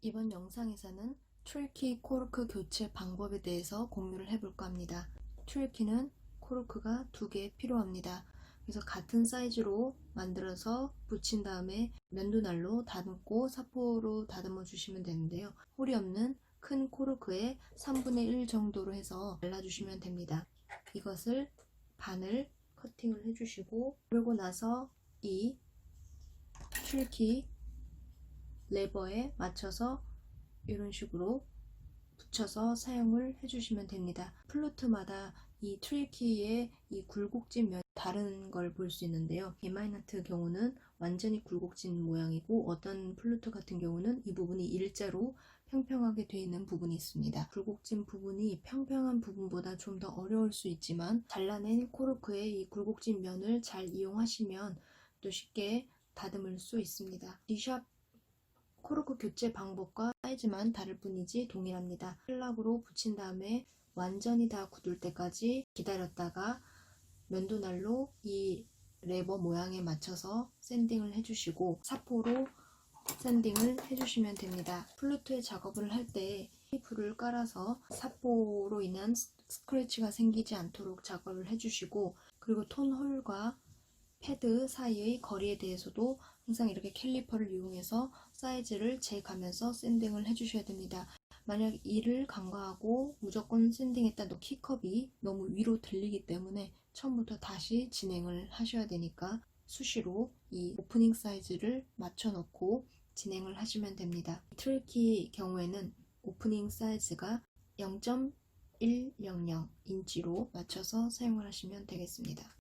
이번 영상에서는 툴키 코르크 교체 방법에 대해서 공유를 해볼까 합니다. 툴키는 코르크가 두 개 필요합니다. 그래서 같은 사이즈로 만들어서 붙인 다음에 면도날로 다듬고 사포로 다듬어 주시면 되는데요. 홀이 없는 큰 코르크의 3분의 1 정도로 해서 잘라주시면 됩니다. 이것을 반을 커팅을 해주시고 그러고 나서 이 툴키 레버에 맞춰서 이런 식으로 붙여서 사용을 해주시면 됩니다. 플루트마다 이 트리키의 이 굴곡진 면 다른 걸 볼 수 있는데요. 게마이너트 경우는 완전히 굴곡진 모양이고 어떤 플루트 같은 경우는 이 부분이 일자로 평평하게 되어 있는 부분이 있습니다. 굴곡진 부분이 평평한 부분보다 좀 더 어려울 수 있지만 잘라낸 코르크의 이 굴곡진 면을 잘 이용하시면 또 쉽게 다듬을 수 있습니다. 디샵 코르크 교체 방법과 사이즈만 다를 뿐이지 동일합니다. 플락으로 붙인 다음에 완전히 다 굳을 때까지 기다렸다가 면도날로 이 레버 모양에 맞춰서 샌딩을 해주시고 사포로 샌딩을 해주시면 됩니다. 플루트의 작업을 할 때 테이프를 깔아서 사포로 인한 스크래치가 생기지 않도록 작업을 해주시고 그리고 톤 홀과 패드 사이의 거리에 대해서도 항상 이렇게 캘리퍼를 이용해서 사이즈를 재가면서 샌딩을 해주셔야 됩니다. 만약 이를 간과하고 무조건 샌딩했다 너 키컵이 너무 위로 들리기 때문에 처음부터 다시 진행을 하셔야 되니까 수시로 이 오프닝 사이즈를 맞춰 놓고 진행을 하시면 됩니다. 트리키 경우에는 오프닝 사이즈가 0.100인치로 맞춰서 사용을 하시면 되겠습니다.